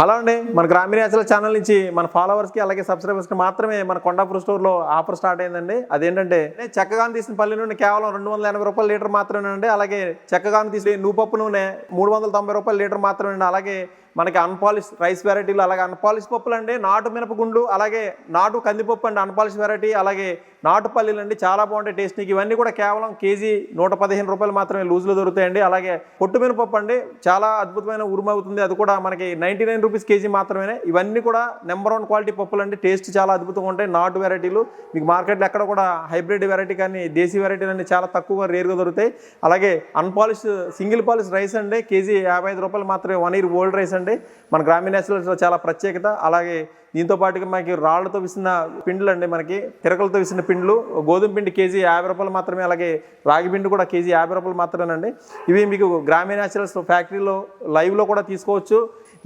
Hello అండి మన గ్రామీణ యాచల ఛానల్ నుంచి మన ఫాలోవర్స్కి అలాగే సబ్స్క్రైబర్స్కి మాత్రమే మన కొండాపూర్ స్టోర్లో ఆఫర్ స్టార్ట్ అయిందండి. అదేంటంటే చక్కగా తీసిన పల్లి నూనె కేవలం రెండు వందల ఎనభై రూపాయల లీటర్ మాత్రమేనండి. అలాగే చక్కగా తీసి నూపప్పు నూనె మూడు వందల తొంభై రూపాయల లీటర్ మాత్రమేనండి. అలాగే మనకి అన్పాలిష్ రైస్ వెరైటీలు అలాగే అన్పాలిష్ పప్పులు అండి నాటు మినపగుండు అలాగే నాటు కందిపప్పు అండి అన్పాలిష్ వెరైటీ అలాగే నాటు పల్లీలు అండి చాలా బాగుంటాయి టేస్ట్కి ఇవన్నీ కూడా కేవలం కేజీ నూట పదిహేను రూపాయలు మాత్రమే లూజ్లో దొరుకుతాయండి. అలాగే పొట్టు మినపప్పు అండి చాలా అద్భుతమైన ఉరుమవుతుంది అది కూడా మనకి నైంటీ నైన్ రూపీస్ కేజీ మాత్రమే ఇవన్నీ కూడా నెంబర్ వన్ క్వాలిటీ పప్పులు అండి టేస్ట్ చాలా అద్భుతంగా ఉంటాయి. నాటు వెరైటీలు మీకు మార్కెట్లో ఎక్కడ కూడా హైబ్రిడ్ వెరైటీ కానీ దేశీ వెరైటీలు అన్ని చాలా తక్కువగా రేరుగా దొరుకుతాయి. అలాగే అన్పాలిష్ సింగిల్ పాలిష్ రైస్ అండి కేజీ యాభై ఐదు రూపాయలు మాత్రమే వన్ ఇయర్ ఓల్డ్ రైస్ అండి. మన గ్రామీణ నేచురల్స్లో చాలా ప్రత్యేకత. అలాగే దీంతో పాటుగా మనకి రాళ్ళతో విసిన పిండ్లు అండి మనకి. తిరకలతో విసిన పిండ్లు. గోధుమ పిండి కేజీ యాభై రూపాయలు మాత్రమే అలాగే రాగి పిండి కూడా కేజీ యాభై రూపాయలు మాత్రమేనండి. ఇవి మీకు గ్రామీణ నేచురల్స్ ఫ్యాక్టరీలో లైవ్లో కూడా తీసుకోవచ్చు.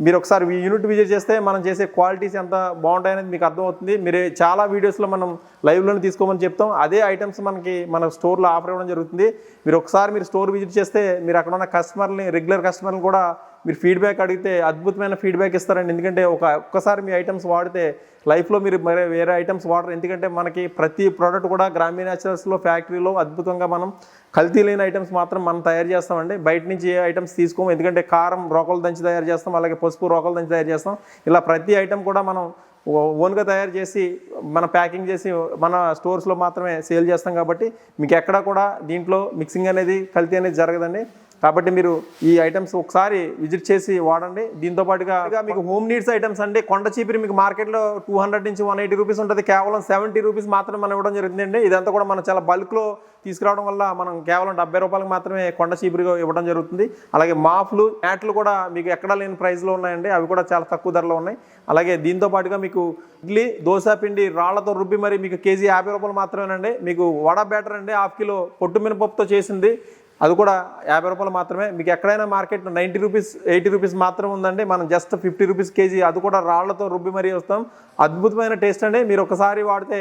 మీరు ఒకసారి ఈ యూనిట్ విజిట్ చేస్తే మనం చేసే క్వాలిటీస్ ఎంత బాగుంటాయనేది మీకు అర్థమవుతుంది. మీరు చాలా వీడియోస్లో మనం లైవ్లోనే తీసుకోమని చెప్తాం. అదే ఐటమ్స్ మనకి మన స్టోర్లో ఆఫర్ ఇవ్వడం జరుగుతుంది. మీరు ఒకసారి మీరు స్టోర్ విజిట్ చేస్తే మీరు అక్కడ ఉన్న కస్టమర్ని రెగ్యులర్ కస్టమర్ని కూడా మీరు ఫీడ్బ్యాక్ అడిగితే అద్భుతమైన ఫీడ్బ్యాక్ ఇస్తారండి. ఎందుకంటే ఒక ఒక్కసారి మీ ఐటమ్స్ వాడితే లైఫ్లో మీరు మరి వేరే ఐటమ్స్ వాడరు. ఎందుకంటే మనకి ప్రతి ప్రోడక్ట్ కూడా గ్రామీణ నేచురల్స్లో ఫ్యాక్టరీలో అద్భుతంగా మనం కల్తీ లేని ఐటమ్స్ మాత్రం మనం తయారు చేస్తామండి. బయట నుంచి ఏ ఐటమ్స్ తీసుకోము. ఎందుకంటే కారం రోకలు దంచి తయారు చేస్తాం. అలాగే పసుపు రోకలు దంచి తయారు చేస్తాం. ఇలా ప్రతి ఐటమ్ కూడా మనం ఓన్గా తయారు చేసి మన ప్యాకింగ్ చేసి మన స్టోర్స్లో మాత్రమే సేల్ చేస్తాం కాబట్టి మీకు ఎక్కడ కూడా దీంట్లో మిక్సింగ్ అనేది కల్తీ అనేది జరగదండి. కాబట్టి మీరు ఈ ఐటమ్స్ ఒకసారి విజిట్ చేసి వాడండి. దీంతో పాటుగా మీకు హోమ్ నీడ్స్ ఐటమ్స్ అండి. కొండ చీపిరి మీకు మార్కెట్లో టూ హండ్రెడ్ నుంచి వన్ ఎయిటీ రూపీస్ ఉంటుంది. కేవలం సెవెంటీ రూపీస్ మాత్రమే మనం ఇవ్వడం జరుగుతుందండి. ఇదంతా కూడా మనం చాలా బల్క్లో తీసుకురావడం వల్ల మనం కేవలం డెబ్బై రూపాయలకు మాత్రమే కొండ చీపురుగా ఇవ్వడం జరుగుతుంది. అలాగే మాఫ్లు మ్యాట్లు కూడా మీకు ఎక్కడా లేని ప్రైస్లో ఉన్నాయండి. అవి కూడా చాలా తక్కువ ధరలో ఉన్నాయి. అలాగే దీంతో పాటుగా మీకు ఇడ్లీ దోశ పిండి రాళ్ళతో రుబ్బి మరి మీకు కేజీ యాభై రూపాయలు మాత్రమేనండి. మీకు వడ బ్యాటర్ అండి. హాఫ్ కిలో పొట్టు మినపప్పుతో చేసింది. అది కూడా యాభై రూపాయలు మాత్రమే. మీకు ఎక్కడైనా market ninety rupees eighty rupees మాత్రం ఉందండి. మనం జస్ట్ ఫిఫ్టీ రూపీస్ కేజీ అది కూడా రాళ్ళతో రుబ్బి మరీ వస్తాం. అద్భుతమైన టేస్ట్ అండి. మీరు ఒకసారి వాడితే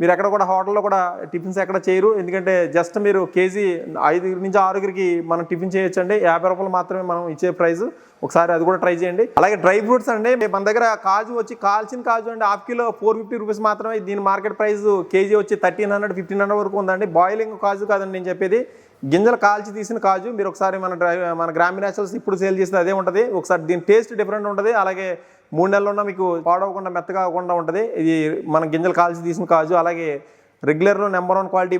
మీరు ఎక్కడ కూడా హోటల్లో కూడా టిఫిన్స్ ఎక్కడ చేయరు. ఎందుకంటే జస్ట్ మీరు కేజీ ఐదుగురి నుంచి ఆరుగురికి మనం టిఫిన్ చేయొచ్చండి. యాభై రూపాయలు మాత్రమే మనం ఇచ్చే ప్రైస్. ఒకసారి అది కూడా ట్రై చేయండి. అలాగే డ్రై ఫ్రూట్స్ అండి మన దగ్గర కాజు వచ్చి కాల్చిన కాజు అండి half kilo four fifty rupees మాత్రమే. దీని మార్కెట్ ప్రైస్ కేజీ వచ్చి థర్టీన్ హండ్రెడ్ ఫిఫ్టీన్ హండ్రెడ్ వరకు ఉందండి. బాయిలింగ్ కాజు కాదండి నేను చెప్పేది. గింజలు కాల్చి తీసిన కాజు మీరు ఒకసారి మన డ్రై మన గ్రామీణ నేచురల్స్ ఇప్పుడు సేల్ చేస్తే అదే ఉంటుంది. ఒకసారి దీని టేస్ట్ డిఫరెంట్ ఉంటుంది. అలాగే మూడు నెలలు ఉన్న మీకు పాడవకుండా మెత్తగా అవ్వకుండా ఉంటుంది. ఇది మన గింజలు కాల్చి తీసిన కాజు అలాగే రెగ్యులర్లో number one quality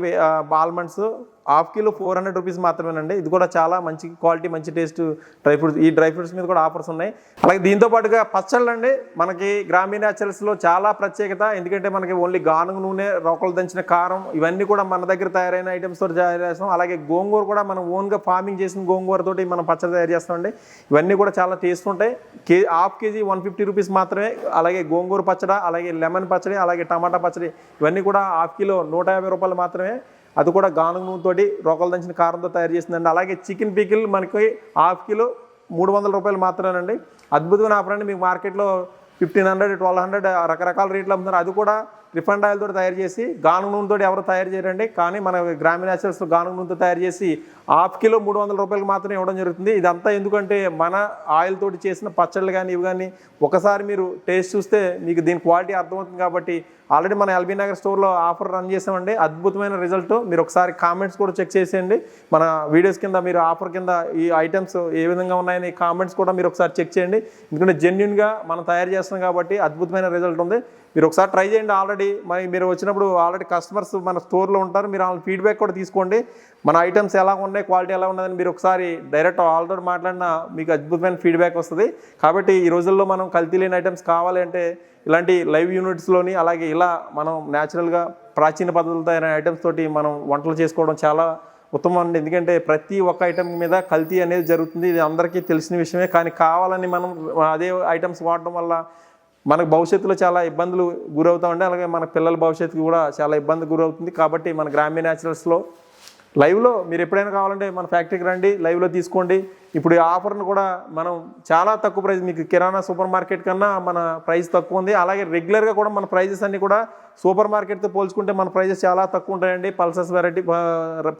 almonds half kilo four hundred rupees మాత్రమేనండి. ఇది కూడా చాలా మంచి క్వాలిటీ మంచి టేస్ట్ డ్రై ఫ్రూట్స్. ఈ డ్రై ఫ్రూట్స్ మీద కూడా ఆఫర్స్ ఉన్నాయి. అలాగే దీంతో పాటుగా పచ్చళ్ళు అండి మనకి గ్రామీణ నేచురల్స్లో చాలా ప్రత్యేకత. ఎందుకంటే మనకి ఓన్లీ గానుగ నూనె రోకలు దంచిన కారం ఇవన్నీ కూడా మన దగ్గర తయారైన ఐటమ్స్తో తయారు చేస్తాం. అలాగే గోంగూర కూడా మనం ఓన్గా ఫార్మింగ్ చేసిన గోంగూరతో మనం పచ్చడి తయారు చేస్తామండి. ఇవన్నీ కూడా చాలా టేస్ట్ ఉంటాయి. కే half KG one fifty rupees మాత్రమే. అలాగే గోంగూర పచ్చడి అలాగే లెమన్ పచ్చడి అలాగే టమాటా పచ్చడి ఇవన్నీ కూడా హాఫ్ కిలో నూట యాభై రూపాయలు మాత్రమే. అది కూడా గానుగ నూనెతోటి రోకలు దంచిన కారంతో తయారు చేసిందండి. అలాగే చికెన్ పికిల్ మనకి హాఫ్ కిలో మూడు వందల రూపాయలు మాత్రమేనండి. అద్భుతమైన ఆఫర్ అండి. మీకు మార్కెట్లో ఫిఫ్టీన్ హండ్రెడ్ ట్వెల్వ్ హండ్రెడ్ రకరకాల రేట్లు అమ్ముతున్నారు. అది కూడా రిఫండ్ ఆయిల్ తోటి తయారు చేసి గానుగ నూనెతో ఎవరు తయారు చేయరండి. కానీ మన గ్రామీణ నేచురల్స్ గానుగ నూనెతో తయారు చేసి హాఫ్ కిలో మూడు వందల రూపాయలకు మాత్రమే ఇవ్వడం జరుగుతుంది. ఇదంతా ఎందుకంటే మన ఆయిల్ తోటి చేసిన పచ్చళ్ళు కానీ ఇవి కానీ ఒకసారి మీరు టేస్ట్ చూస్తే మీకు దీని క్వాలిటీ అర్థమవుతుంది కాబట్టి ఆల్రెడీ మన ఎల్బీ నగర్ స్టోర్లో ఆఫర్ రన్ చేసామండి. అద్భుతమైన రిజల్ట్. మీరు ఒకసారి కామెంట్స్ కూడా చెక్ చేసేయండి. మన వీడియోస్ కింద మీరు ఆఫర్ కింద ఈ ఐటమ్స్ ఏ విధంగా ఉన్నాయని కామెంట్స్ కూడా మీరు ఒకసారి చెక్ చేయండి. ఎందుకంటే జెన్యున్గా మనం తయారు చేస్తున్నాం కాబట్టి అద్భుతమైన రిజల్ట్ ఉంది. మీరు ఒకసారి ట్రై చేయండి. ఆల్రెడీ మరి మీరు వచ్చినప్పుడు ఆల్రెడీ కస్టమర్స్ మన స్టోర్లో ఉంటారు. మీరు వాళ్ళ ఫీడ్బ్యాక్ కూడా తీసుకోండి. మన ఐటమ్స్ ఎలా ఉన్నాయి క్వాలిటీ ఎలా ఉన్నదని మీరు ఒకసారి డైరెక్ట్ ఆల్రెడీ మాట్లాడినా మీకు అద్భుతమైన ఫీడ్బ్యాక్ వస్తుంది. కాబట్టి ఈ రోజుల్లో మనం కల్తీ లేని ఐటమ్స్ కావాలి అంటే ఇలాంటి లైవ్ యూనిట్స్లోని అలాగే ఇలా మనం న్యాచురల్గా ప్రాచీన పద్ధతులతో అయిన ఐటమ్స్ తోటి మనం వంటలు చేసుకోవడం చాలా ఉత్తమం అండి. ఎందుకంటే ప్రతి ఒక్క ఐటమ్ మీద కల్తీ అనేది జరుగుతుంది. ఇది అందరికీ తెలిసిన విషయమే. కానీ కావాలని మనం అదే ఐటమ్స్ వాడడం వల్ల మనకు భవిష్యత్తులో చాలా ఇబ్బందులు గురవుతామండి అలాగే మన పిల్లల భవిష్యత్తుకి కూడా చాలా ఇబ్బంది గురవుతుంది. కాబట్టి మన గ్రామీణ న్యాచురల్స్లో లైవ్లో మీరు ఎప్పుడైనా కావాలంటే మన ఫ్యాక్టరీకి రండి లైవ్లో తీసుకోండి. ఇప్పుడు ఈ ఆఫర్ను కూడా మనం చాలా తక్కువ ప్రైస్ మీకు కిరాణా సూపర్ మార్కెట్ కన్నా మన ప్రైస్ తక్కువ ఉంది. అలాగే రెగ్యులర్గా కూడా మన ప్రైజెస్ అన్నీ కూడా సూపర్ మార్కెట్తో పోల్చుకుంటే మన ప్రైజెస్ చాలా తక్కువ ఉంటాయండి. పల్సస్ వెరైటీ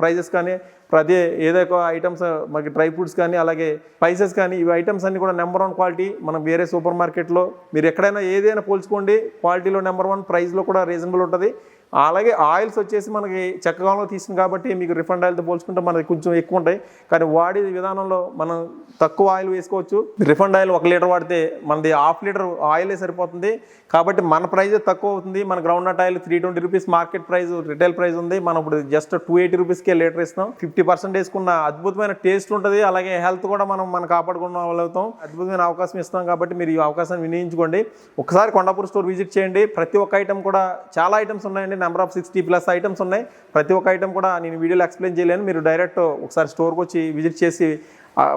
ప్రైజెస్ కానీ ప్రతి ఏదో ఒక ఐటమ్స్ మనకి డ్రై ఫ్రూట్స్ కానీ అలాగే స్పైసెస్ కానీ ఇవి ఐటమ్స్ అన్ని కూడా నెంబర్ వన్ క్వాలిటీ మనం వేరే సూపర్ మార్కెట్లో మీరు ఎక్కడైనా ఏదైనా పోల్చుకోండి క్వాలిటీలో నెంబర్ వన్ ప్రైస్లో కూడా రీజనబుల్ ఉంటుంది. అలాగే ఆయిల్స్ వచ్చేసి మనకి చక్కగాలో తీసింది కాబట్టి మీకు రిఫండ్ ఆయిల్తో పోల్చుకుంటే మనకి కొంచెం ఎక్కువ ఉంటాయి. కానీ వాడే విధానంలో మనం తక్కువ ఆయిల్ వేసుకోవచ్చు. రిఫండ్ ఆయిల్ ఒక లీటర్ వాడితే మనది హాఫ్ లీటర్ ఆయిలే సరిపోతుంది. కాబట్టి మన ప్రైస్ తక్కువ అవుతుంది. మన groundnut oil three twenty rupees market price retail price ఉంది. మనం ఇప్పుడు జస్ట్ టూ ఎయిటీ రూపీస్కే లీటర్ ఇస్తాం ఫిఫ్టీ పర్సెంట్ వేసుకున్న అద్భుతమైన టేస్ట్ ఉంటుంది. అలాగే హెల్త్ కూడా మనం మనం కాపాడుకున్న అవుతాం. అద్భుతమైన అవకాశం ఇస్తాం కాబట్టి మీరు ఈ అవకాశాన్ని వినియోగించుకోండి. ఒకసారి కొండాపూర్ స్టోర్ విజిట్ చేయండి. ప్రతి ఒక్క ఐటమ్ కూడా చాలా ఐటమ్స్ ఉన్నాయండి. Number of sixty plus items ఉన్నాయి. ప్రతి ఒక్క ఐటమ్ కూడా నేను వీడియోలో ఎక్స్ప్లెయిన్ చేయలేను. మీరు డైరెక్ట్ ఒకసారి స్టోర్కి వచ్చి విజిట్ చేసి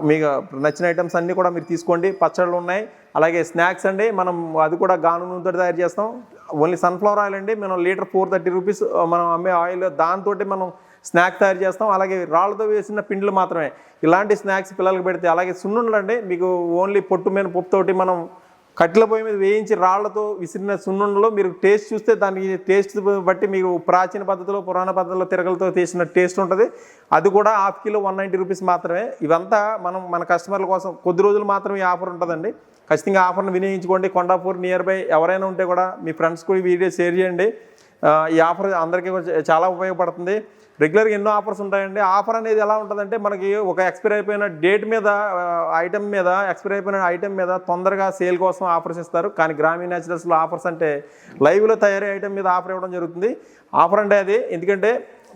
మీకు నచ్చిన ఐటమ్స్ అన్నీ కూడా మీరు తీసుకోండి. పచ్చళ్ళు ఉన్నాయి. అలాగే స్నాక్స్ అండి. మనం అది కూడా గాను నూనెతో తయారు చేస్తాం. ఓన్లీ సన్ఫ్లవర్ ఆయిల్ అండి. మనం లీటర్ ఫోర్ థర్టీ రూపీస్ మనం అమ్మే ఆయిల్ దాంతో మనం స్నాక్ తయారు చేస్తాం. అలాగే రాళ్ళతో వేసిన పిండిలు మాత్రమే. ఇలాంటి స్నాక్స్ పిల్లలకు పెడితే అలాగే సున్నుండలు మీకు ఓన్లీ పొట్టు మీద పప్పుతోటి మనం కట్టెల పొయ్యి మీద వేయించి రాళ్ళతో విసిరిన సున్నుండలో మీరు టేస్ట్ చూస్తే దానికి టేస్ట్ బట్టి మీకు ప్రాచీన పద్ధతిలో పురాణ పద్ధతిలో తిరగలతో తీసిన టేస్ట్ ఉంటుంది. అది కూడా half kilo one ninety rupees మాత్రమే. ఇవంతా మనం మన కస్టమర్ల కోసం కొద్ది రోజులు మాత్రమే ఈ ఆఫర్ ఉంటుందండి. ఖచ్చితంగా ఆఫర్ను వినియోగించుకోండి. కొండాపూర్ నియర్ బై ఎవరైనా ఉంటే కూడా మీ ఫ్రెండ్స్ కూడా వీడియో షేర్ చేయండి. ఈ ఆఫర్ అందరికీ చాలా ఉపయోగపడుతుంది. రెగ్యులర్గా ఎన్నో ఆఫర్స్ ఉంటాయండి. ఆఫర్ అనేది ఎలా ఉంటుందంటే మనకి ఒక ఎక్స్పైర్ అయిపోయిన డేట్ మీద ఐటెం మీద ఎక్స్పైర్ అయిపోయిన ఐటెం మీద తొందరగా సేల్ కోసం ఆఫర్స్ ఇస్తారు. కానీ గ్రామీణ న్యాచురల్స్లో ఆఫర్స్ అంటే లైవ్లో తయారీ ఐటెం మీద ఆఫర్ ఇవ్వడం జరుగుతుంది. ఆఫర్ అంటే అది. ఎందుకంటే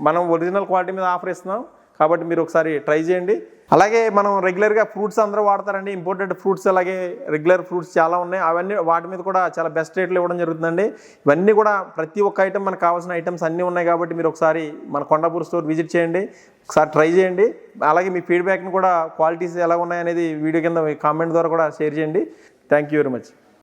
మనం ఒరిజినల్ క్వాలిటీ మీద ఆఫర్ ఇస్తున్నాం. కాబట్టి మీరు ఒకసారి ట్రై చేయండి. అలాగే మనం రెగ్యులర్గా ఫ్రూట్స్ అందరూ వాడతారండి. ఇంపోర్టెడ్ ఫ్రూట్స్ అలాగే రెగ్యులర్ ఫ్రూట్స్ చాలా ఉన్నాయి. అవన్నీ వాటి మీద కూడా చాలా బెస్ట్ రేట్లు ఇవ్వడం జరుగుతుందండి. ఇవన్నీ కూడా ప్రతి ఒక్క ఐటమ్ మనకు కావాల్సిన ఐటమ్స్ అన్నీ ఉన్నాయి కాబట్టి మీరు ఒకసారి మన కొండాపూర్ స్టోర్ విజిట్ చేయండి. ఒకసారి ట్రై చేయండి. అలాగే మీ ఫీడ్బ్యాక్ని కూడా క్వాలిటీస్ ఎలా ఉన్నాయనేది వీడియో కింద కామెంట్ ద్వారా కూడా షేర్ చేయండి. Thank you very much